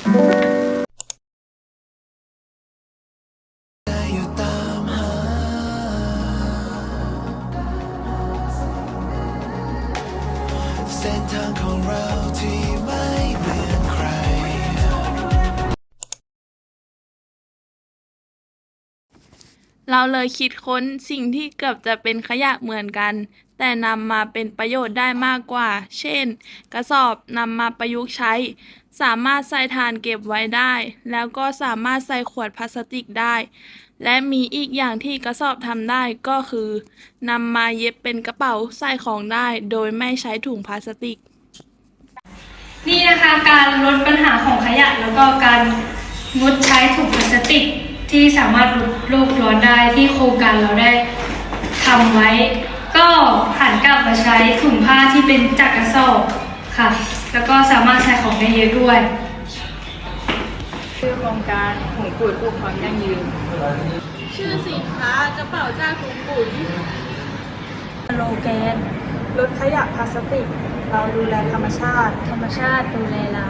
เส้นทางของเรา เราเลยคิดค้นสิ่งที่เกือบจะเป็นขยะเหมือนกัน แต่นำมาเป็นประโยชน์ได้มากกว่า เช่น กระสอบนำมาประยุกต์ใช้ สามารถใส่ถ่านเก็บไว้ได้ แล้วก็สามารถใส่ขวดพลาสติกได้ และมีอีกอย่างที่กระสอบทำได้ก็คือนำมาเย็บเป็นกระเป๋าใส่ของได้ โดยไม่ใช้ถุงพลาสติก นี่นะคะการลดปัญหาของขยะแล้วก็การงดใช้ถุงพลาสติก ที่สามารถลดโลกร้อนได้ที่โครงการเราได้ทำไว้ ก็หันกลับมาใช้ถุงผ้าที่เป็นจากกระสอบค่ะ แล้วก็สามารถใช้ของได้เยอะด้วยชื่อโครงการหุงปุ๋ยปลูกความยั่งยืน ชื่อสินค้ากระเป๋าจากถุงปุ๋ยสโลแกนลดขยะพลาสติก เราดูแลธรรมชาติ ธรรมชาติดูแลเรา